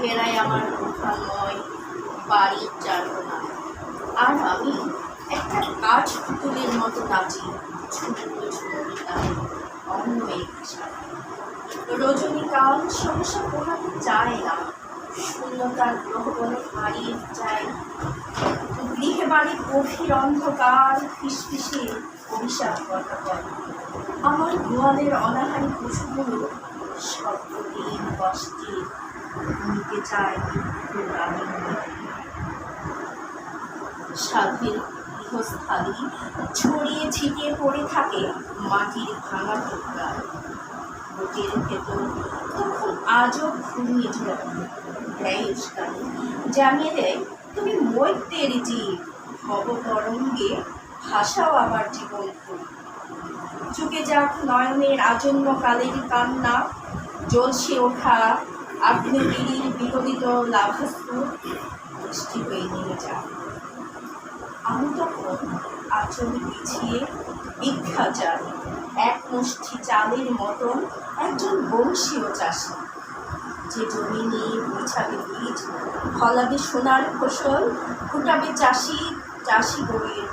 ঘুরে আমার উঠানময় বাড়ির চারকোনা। আর আমি একটা কাঠ পুতুলের মতো নাচি ছোটো ছোটো তাই অন্য এক রজনীকাল সহসা পোহাতে চায় না, শূন্যতার গ্রহবন হারিয়ে যায়। গৃহে বাড়ির গভীর অন্ধকার, ফিসফিসে অভিশাপ কথা বলে আমার গোয়ালের অনাহারি পশুগুলো শব্দহীন কষ্টে নিতে চায় মৃত্যুর সাধের গৃহস্থালী ছড়িয়ে ছিটিয়ে পড়ে থাকে মাটির ভাঙা টুকরা বুকের ভেতর তখন আজও ঘুমিয়ে ঝড় দেয় জানিয়ে দেয়, তুমি মৈত্রের জীব ভব তরঙ্গে ভাষাও আবার জীবন করি চুকে যাক নয়নের আজন্ম কালের কান্না জলসে ওঠা আগ্নেয়গিরির বিগলিত লাভাস্ত বৃষ্টি হয়ে নিয়ে যান। আমি তখন আচল পিছিয়ে ভিক্ষা চাই। এক মুষ্টি চালের মতন একজন বংশীয় চাষি। যে জমি নিয়ে বিছাবে বীজ ফলাবে সোনার ফসল, ফুটাবে চাষি চাষি বইয়ের